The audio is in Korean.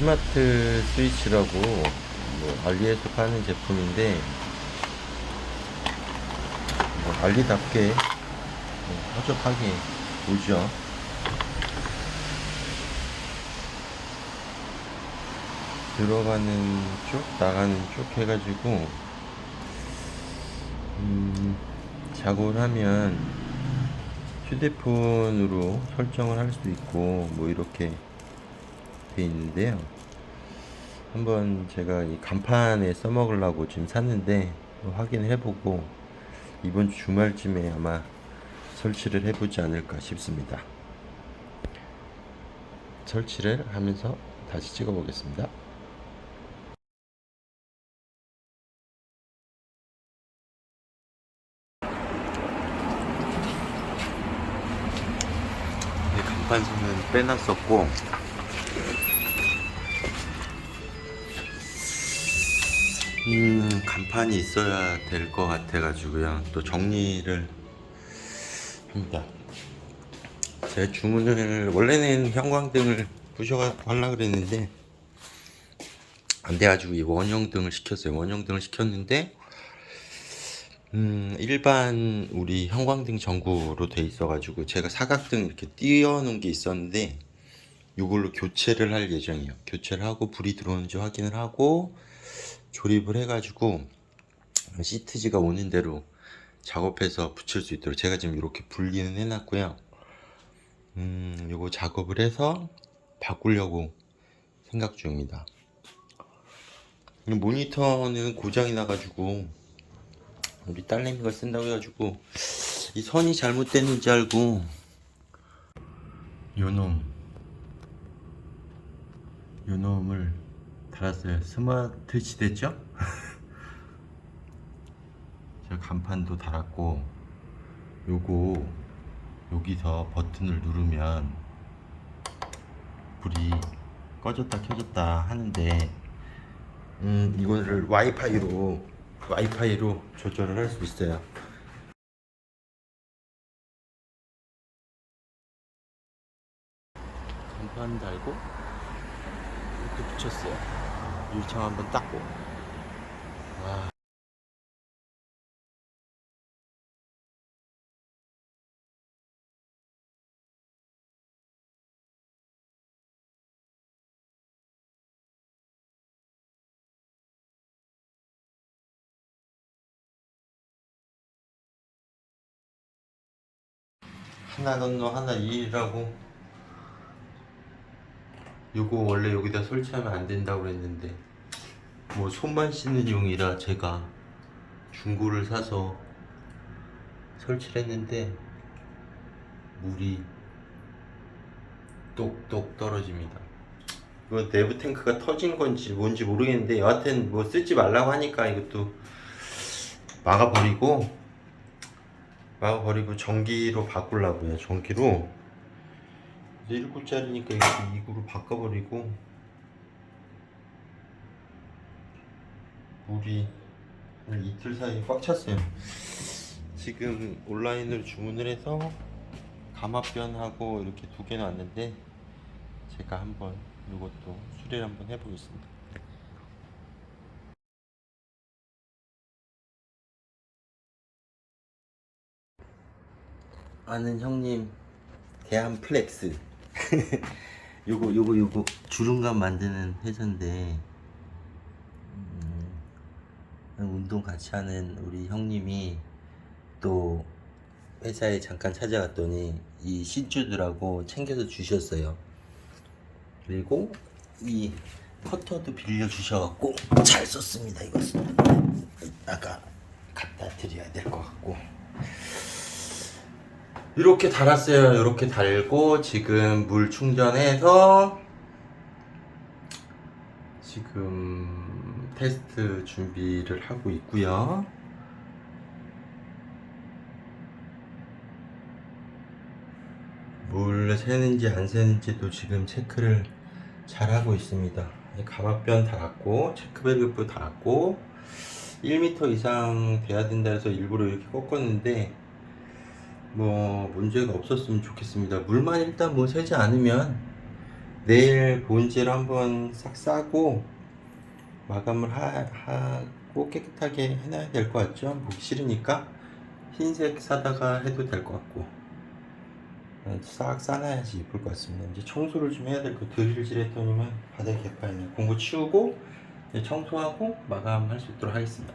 스마트 스위치라고 뭐 알리에서 파는 제품인데 뭐 알리답게 뭐 허접하게 보죠. 들어가는 쪽, 나가는 쪽 해가지고 음, 작업을 하면 휴대폰으로 설정을 할 수도 있고 뭐 이렇게 돼 있는데요. 한번 제가 이 간판에 써먹으려고 지금 샀는데 확인을 해보고 이번 주 주말쯤에 아마 설치를 해보지 않을까 싶습니다. 설치를 하면서 다시 찍어 보겠습니다. 네, 간판선은 빼놨었고 음 간판이 있어야 될 것 같아 가지고요. 또 정리를 합니다. 제가 주문을 원래는 형광등을 부셔 하려 그랬는데 안 돼가지고 이 원형등을 시켰어요. 원형등을 시켰는데 음, 일반 우리 형광등 전구로 돼 있어가지고 제가 사각등 이렇게 띄워놓은 게 있었는데 이걸로 교체를 할 예정이에요. 교체를 하고 불이 들어오는지 확인을 하고 조립을 해가지고 시트지가 오는 대로 작업해서 붙일 수 있도록 제가 지금 이렇게 분리는 해놨고요. 음, 요거 작업을 해서 바꾸려고 생각 중입니다. 이 모니터는 고장이 나가지고 우리 딸내미가 쓴다고 해가지고 이 선이 잘못됐는지 알고 요놈 요놈을 달았어요 스마트 시대죠? 제가 간판도 달았고 요거 여기서 버튼을 누르면 불이 꺼졌다 켜졌다 하는데 음 이거를 와이파이로 와이파이로 조절을 할 수 있어요. 간판 달고 붙였어요. 유리창 한번 닦고. 와. 하나 건너 하나 일이라고 요거 원래 여기다 설치하면 안 된다고 그랬는데 뭐 손만 씻는 용이라 제가 중고를 사서 설치를 했는데 물이 똑똑 떨어집니다 이거 내부 탱크가 터진 건지 뭔지 모르겠는데 여하튼 뭐 쓰지 말라고 하니까 이것도 막아버리고 막아버리고 전기로 바꾸려고요. 전기로 1구짜리니까 이렇게 2구로 바꿔버리고 물이 한 이틀 사이에 꽉 찼어요. 지금 온라인으로 주문을 해서 감압변하고 이렇게 두 개는 왔는데 제가 한번 이것도 수리를 한번 해보겠습니다. 아는 형님 대한 플렉스 요거 요거 요거. 주름감 만드는 회사인데 음, 운동 같이 하는 우리 형님이 또 회사에 잠깐 찾아갔더니 이 신주들하고 챙겨서 주셨어요. 그리고 이 커터도 빌려 주셔갖고 잘 썼습니다 이것은. 아까 갖다 드려야 될 것 같고 이렇게 달았어요. 이렇게 달고 지금 물 충전해서 지금 테스트 준비를 하고 있고요. 물 새는지 안 새는지도 지금 체크를 잘 하고 있습니다. 가마변 달았고 체크밸브 달았고 1m 이상 돼야 된다 해서 일부러 이렇게 꺾었는데 뭐 문제가 없었으면 좋겠습니다. 물만 일단 뭐 새지 않으면 내일 본질 한번 싹 싸고 마감을 하, 하고 깨끗하게 해놔야 될 것 같죠? 보기 싫으니까 흰색 사다가 해도 될 것 같고 어, 싹 싸놔야지 이쁠 것 같습니다. 이제 청소를 좀 해야 될 거 드릴질 했더니만 바닥에 개파이네. 공구 치우고 청소하고 마감할 수 있도록 하겠습니다.